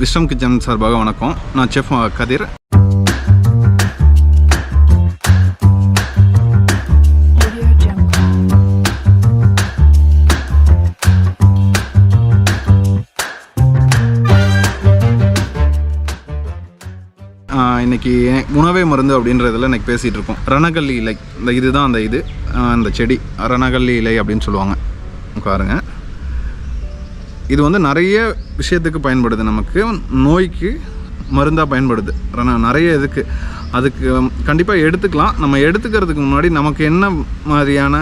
விஸ்வம் kitchen சார்பாக வணக்கம். நான் செஃப் கதிர். இன்றைக்கி உணவே மருந்து அப்படின்றதுல இன்னைக்கு பேசிகிட்டு இருக்கோம். ரணகல்லி இலை. இந்த இதுதான் அந்த இது. அந்த செடி. ரணகல்லி இலை அப்படின்னு சொல்லுவாங்க. பாருங்கள் இது வந்து நிறைய விஷயத்துக்கு பயன்படுது நமக்கு. நோய்க்கு மருந்தாக பயன்படுது. நிறைய இதுக்கு. அதுக்கு கண்டிப்பாக எடுத்துக்கலாம். நம்ம எடுத்துக்கிறதுக்கு முன்னாடி நமக்கு என்ன மாதிரியான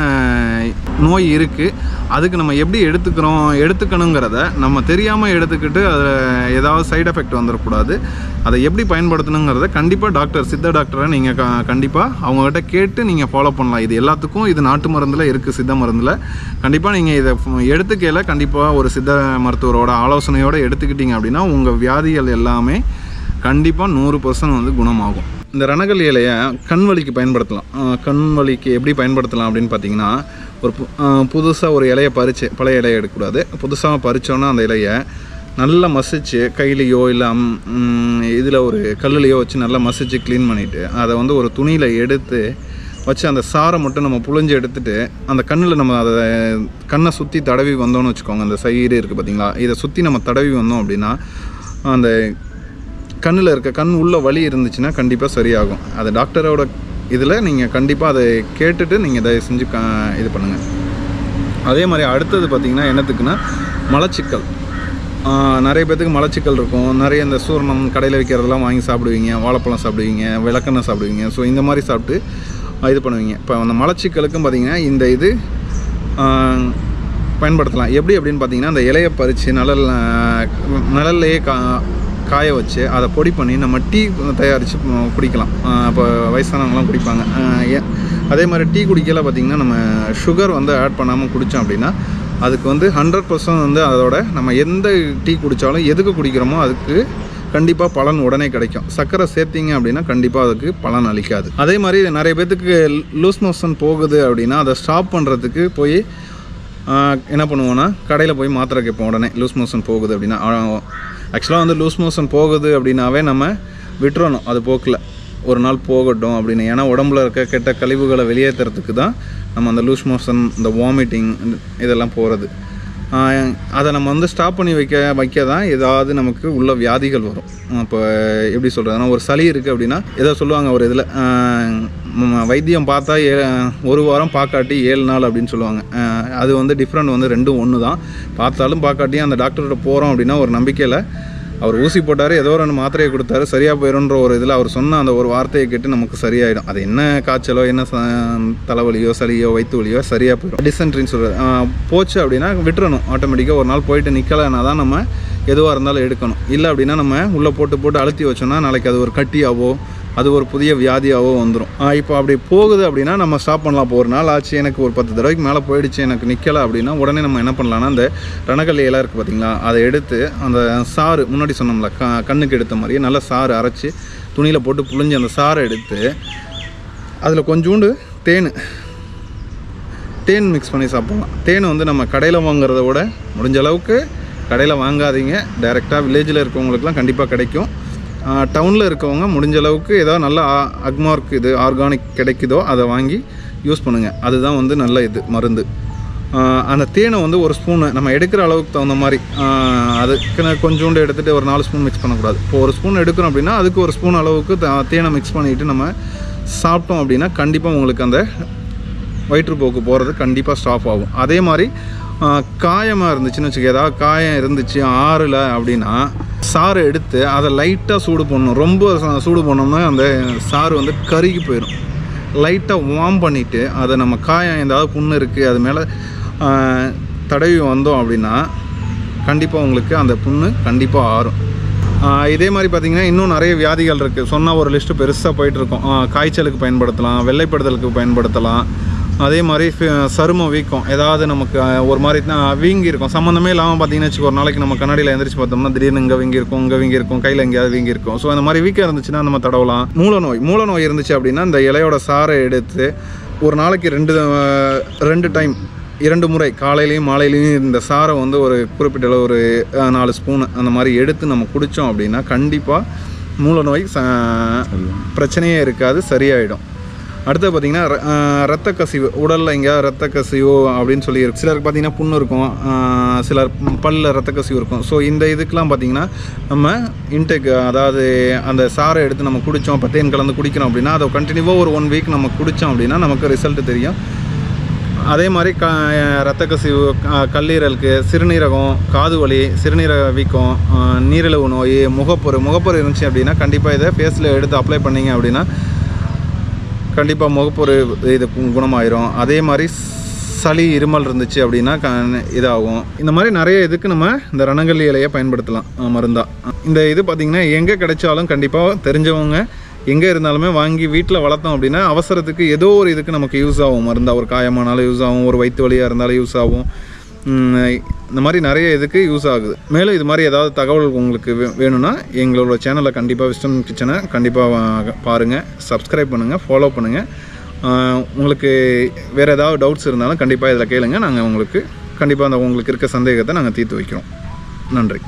நோய் இருக்குது அதுக்கு நம்ம எப்படி எடுத்துக்கிறோம் எடுத்துக்கணுங்கிறத நம்ம தெரியாமல் எடுத்துக்கிட்டு அதில் ஏதாவது சைடு எஃபெக்ட் வந்துடக்கூடாது அதை எப்படி பயன்படுத்தணுங்கிறத கண்டிப்பாக டாக்டர் சித்த டாக்டரை நீங்கள் க கண்டிப்பாக அவங்கக்கிட்ட கேட்டு நீங்கள் ஃபாலோ பண்ணலாம். இது எல்லாத்துக்கும் இது நாட்டு மருந்தில் இருக்குது சித்த மருந்தில். கண்டிப்பாக நீங்கள் இதை எடுத்துக்கையில் கண்டிப்பாக ஒரு சித்த மருத்துவரோட ஆலோசனையோடு எடுத்துக்கிட்டீங்க அப்படின்னா உங்கள் வியாதிகள் எல்லாமே கண்டிப்பாக நூறு பர்சன்ட் வந்து குணமாகும். இந்த ரணகல் இலையை கண் வலிக்கு பயன்படுத்தலாம். கண் வலிக்கு எப்படி பயன்படுத்தலாம் அப்படின்னு பார்த்தீங்கன்னா ஒரு புதுசாக ஒரு இலையை பறித்து பழைய இலையை எடுக்கக்கூடாது. புதுசாக பறித்தோன்னா அந்த இலையை நல்லா மசிச்சு கையிலையோ இல்லை இதில் ஒரு கல்லுலையோ வச்சு நல்லா மசிச்சு க்ளீன் பண்ணிவிட்டு அதை வந்து ஒரு துணியில் எடுத்து வச்சு அந்த சாரை மட்டும் நம்ம புழிஞ்சு எடுத்துகிட்டு அந்த கண்ணில் நம்ம அதை கண்ணை சுற்றி தடவி வந்தோம்னு வச்சுக்கோங்க. அந்த சைடு இருக்குது பார்த்தீங்களா? இதை சுற்றி நம்ம தடவி வந்தோம் அப்படின்னா அந்த கண்ணில் இருக்க கண் உள்ள வலி இருந்துச்சுன்னா கண்டிப்பாக சரியாகும். அது டாக்டரோட இதில் நீங்கள் கண்டிப்பாக அதை கேட்டுட்டு நீங்கள் தயவு செஞ்சு க இது பண்ணுங்கள் அதே மாதிரி அடுத்தது பார்த்திங்கன்னா என்னத்துக்குன்னா மலச்சிக்கல். நிறைய பேத்துக்கு மலச்சிக்கல் இருக்கும். நிறைய இந்த சூர்ணம் கடையில் விற்கிறதெல்லாம் வாங்கி சாப்பிடுவீங்க. வாழைப்பழம் சாப்பிடுவீங்க விளக்கெண்ணெய் சாப்பிடுவீங்க. ஸோ இந்த மாதிரி சாப்பிட்டு இது பண்ணுவீங்க. இப்போ அந்த மலச்சிக்கலுக்கும் பார்த்திங்கன்னா இந்த இது பயன்படுத்தலாம். எப்படி அப்படின்னு பார்த்தீங்கன்னா அந்த இலையை பறித்து நிழல் நிழல்லையே கா காய வச்சு அதை பொடி பண்ணி நம்ம டீ தயாரித்து குடிக்கலாம். இப்போ வயசானவங்களாம் குடிப்பாங்க. அதே மாதிரி டீ குடிக்கல பார்த்திங்கன்னா நம்ம சுகர் வந்து ஆட் பண்ணாமல் குடித்தோம் அப்படின்னா அதுக்கு வந்து ஹண்ட்ரட் பர்சன்ட் வந்து அதோட நம்ம எந்த டீ குடித்தாலும் எதுக்கு குடிக்கிறோமோ அதுக்கு கண்டிப்பாக பலன் உடனே கிடைக்கும். சர்க்கரை சேர்த்திங்க அப்படின்னா கண்டிப்பாக அதுக்கு பலன் அளிக்காது. அதே மாதிரி நிறைய பேர்த்துக்கு லூஸ் மோஷன் போகுது அப்படின்னா அதை ஸ்டாப் பண்ணுறதுக்கு போய் என்ன பண்ணுவோன்னா கடையில் போய் மாத்திரை கேட்போம் உடனே. லூஸ் மோஷன் போகுது அப்படின்னா ஆக்சுவலாக வந்து லூஸ் மோஷன் போகுது அப்படின்னாவே நம்ம விட்டுறணும். அது போக்கில். ஒரு நாள் போகட்டும் அப்படின்னு. ஏன்னா உடம்புல இருக்க கெட்ட கழிவுகளை வெளியேற்றுறதுக்கு தான் நம்ம அந்த லூஸ் மோஷன் இந்த வாமிட்டிங் இதெல்லாம் போகிறது அதை நம்ம வந்து ஸ்டாப் பண்ணி வைக்க வைக்க தான் ஏதாவது நமக்கு உள்ள வியாதிகள் வரும். இப்போ எப்படி சொல்கிறதுனா ஒரு சளி இருக்குது அப்படின்னா ஏதோ சொல்லுவாங்க ஒரு இதில் வைத்தியம் பார்த்தா ஏ ஒரு வாரம் பார்க்காட்டி ஏழு நாள் அப்படின்னு சொல்லுவாங்க. அது வந்து டிஃப்ரெண்ட் வந்து ரெண்டும் ஒன்று தான் பார்த்தாலும் பார்க்காட்டியும் அந்த டாக்டர்கிட்ட போகிறோம் அப்படின்னா ஒரு நம்பிக்கையில் அவர் ஊசி போட்டார் ஏதோ ஒரு மாத்திரையை கொடுத்தாரு சரியாக போயிடும்ன்ற ஒரு இதில் அவர் சொன்ன அந்த ஒரு வார்த்தையை கேட்டு நமக்கு சரியாயிடும். அது என்ன காய்ச்சலோ என்ன ச- தலைவலியோ சளியோ வயிற்று வலியோ சரியாக போயிடும் டிசென்ட்ரின்னு சொல்கிறது போச்சு அப்படின்னா விட்டுறணும். ஆட்டோமேட்டிக்காக ஒரு நாள் போயிட்டு நிற்கலைன்னா தான் நம்ம எதுவாக இருந்தாலும் எடுக்கணும். இல்லை அப்படின்னா நம்ம உள்ளே போட்டு போட்டு அழுத்தி வச்சோம்னா நாளைக்கு அது ஒரு கட்டியாவோ அது ஒரு புதிய வியாதியாகவோ வந்துடும் இப்போ அப்படி போகுது அப்படின்னா நம்ம ஸ்டாப் பண்ணலாம். இப்போ ஒரு நாள் ஆச்சு எனக்கு ஒரு பத்து தடவைக்கு மேலே போயிடுச்சு எனக்கு நிற்கலை அப்படின்னா உடனே நம்ம என்ன பண்ணலாம்னா அந்த ரணக்கல் இலை இருக்குது பார்த்தீங்களா அதை எடுத்து அந்த சாறு முன்னாடி சொன்னோம்ல க கண்ணுக்கு எடுத்த மாதிரியே நல்லா சாறு அரைச்சி துணியில் போட்டு புழிஞ்சு அந்த சாறை எடுத்து அதில் கொஞ்சோண்டு தேன் தேன் மிக்ஸ் பண்ணி சாப்பிட்லாம். தேன் வந்து நம்ம கடையில் வாங்குறத விட முடிஞ்ச அளவுக்கு கடையில் வாங்காதீங்க. டைரெக்டாக வில்லேஜில் இருக்கவங்களுக்குலாம் கண்டிப்பாக கிடைக்கும். டவுனில் இருக்கவங்க முடிஞ்ச அளவுக்கு ஏதாவது நல்ல அக்மார்க் இது ஆர்கானிக் கிடைக்குதோ அதை வாங்கி யூஸ் பண்ணுங்கள் அதுதான் வந்து நல்ல இது மருந்து. அந்த தேனை வந்து ஒரு ஸ்பூனு நம்ம எடுக்கிற அளவுக்கு தகுந்த மாதிரி அதுக்குன்னு கொஞ்சோண்டு எடுத்துகிட்டு ஒரு நாலு ஸ்பூன் மிக்ஸ் பண்ணக்கூடாது. இப்போ ஒரு ஸ்பூன் எடுக்கிறோம் அப்படின்னா அதுக்கு ஒரு ஸ்பூன் அளவுக்கு தேனை மிக்ஸ் பண்ணிவிட்டு நம்ம சாப்பிட்டோம் அப்படின்னா கண்டிப்பாக உங்களுக்கு அந்த வயிற்றுப்போக்கு போகிறது கண்டிப்பாக ஸ்டாப் ஆகும். அதே மாதிரி காயமாக இருந்துச்சுன்னு வச்சுக்க ஏதாவது காயம் இருந்துச்சு ஆறில் அப்படின்னா சாறு எடுத்து அதை லைட்டாக சூடு பண்ணணும். ரொம்ப ச- சூடு பண்ணோம்னா அந்த சாறு வந்து கருகி போயிடும் லைட்டாக வார்ம் பண்ணிவிட்டு அதை நம்ம காயம் ஏதாவது புண்ணு இருக்குது அது மேலே தடவி வந்தோம் அப்படின்னா கண்டிப்பாக உங்களுக்கு அந்த புண்ணு கண்டிப்பாக ஆறும். இதே மாதிரி பார்த்தீங்கன்னா இன்னும் நிறைய வியாதிகள் இருக்குது சொன்னால் ஒரு லிஸ்ட்டு பெருசாக போயிட்டுருக்கோம் காய்ச்சலுக்கு பயன்படுத்தலாம் வெள்ளைப்படுதலுக்கு பயன்படுத்தலாம். அதே மாதிரி ஃபி- சரும வீக்கம் ஏதாவது நமக்கு ஒரு மாதிரி தான் வீங்கி இருக்கும். சம்மந்தமே இல்லாமல் பார்த்தீங்கன்னா வச்சுக்கோ ஒரு நாளைக்கு நம்ம கண்ணாடியில் எந்திரிச்சு பார்த்தோம்னா திடீர்னு இங்கே வீங்கி இருக்கும் இங்கே வீங்கி இருக்கும் கையில் எங்கேயாவது வீங்கி இருக்கும். ஸோ அந்த மாதிரி வீக்கம் இருந்துச்சுன்னா நம்ம தடவலாம். மூல நோய் மூல நோய் இருந்துச்சு அப்படின்னா இந்த இலையோட சாறை எடுத்து ஒரு நாளைக்கு ரெண்டு ரெண்டு டைம் இரண்டு முறை காலையிலையும் மாலையிலையும் இந்த சாரை வந்து ஒரு குறிப்பிட்ட ஒரு நாலு ஸ்பூன் அந்த மாதிரி எடுத்து நம்ம குடித்தோம் அப்படின்னா கண்டிப்பாக மூல நோய் ச பிரச்சனையே இருக்காது சரியாயிடும். அடுத்து பார்த்தீங்கன்னா ரத்த கசிவு உடலில் எங்கேயா ரத்த கசிவு அப்படின்னு சொல்லி இருக்கு. சிலருக்கு பார்த்தீங்கன்னா புண்ணு இருக்கும். சிலர் பல்லில் ரத்த கசிவு இருக்கும். ஸோ இந்த இதுக்கெலாம் பார்த்தீங்கன்னா நம்ம இன்டேக் அதாவது அந்த சாரை எடுத்து நம்ம குடித்தோம் பத்தேன் கலந்து குடிக்கிறோம் அப்படின்னா அதை கண்டினியூவாக ஒரு ஒன் வீக் நம்ம குடித்தோம் அப்படின்னா நமக்கு ரிசல்ட் தெரியும். அதே மாதிரி க ரத்த கசிவு கல்லீரலுக்கு சிறுநீரகம் காது வலி சிறுநீரக வீக்கம் நீரிழிவு நோய் முகப்பொரு முகப்பொரு இருந்துச்சு அப்படின்னா கண்டிப்பாக இதை ஃபேஸில் எடுத்து அப்ளை பண்ணீங்க அப்படின்னா கண்டிப்பாக முகப்பொரு இது குணமாயிரும். அதே மாதிரி சளி இருமல் இருந்துச்சு அப்படின்னா க இதாகும். இந்த மாதிரி நிறைய இதுக்கு நம்ம இந்த ரணங்கல்லி இலையை பயன்படுத்தலாம் மருந்தாக மருந்தா. இந்த இது பார்த்திங்கன்னா எங்கே கிடைச்சாலும் கண்டிப்பாக தெரிஞ்சவங்க எங்கே இருந்தாலுமே வாங்கி வீட்டில் வளர்த்தோம் அப்படின்னா அவசரத்துக்கு ஏதோ ஒரு இதுக்கு நமக்கு யூஸ் ஆகும். மருந்தா ஒரு காயமானாலும் யூஸ் ஆகும் ஒரு வயிற்று வலியாக இருந்தாலும் யூஸ் ஆகும். இந்த மாதிரி நிறைய இதுக்கு யூஸ் ஆகுது. மேலும் இது மாதிரி ஏதாவது தகவல் உங்களுக்கு வே- வேணும்னா எங்களோட சேனலில் கண்டிப்பாக விஸ்டம் கிச்சனை கண்டிப்பாக பாருங்கள் சப்ஸ்கிரைப் பண்ணுங்கள் ஃபாலோ பண்ணுங்கள் உங்களுக்கு வேறு ஏதாவது டவுட்ஸ் இருந்தாலும் கண்டிப்பாக இதில் கேளுங்கள் நாங்கள் உங்களுக்கு கண்டிப்பாக அந்த உங்களுக்கு இருக்க சந்தேகத்தை நாங்கள் தீர்த்து வைக்கிறோம். நன்றி.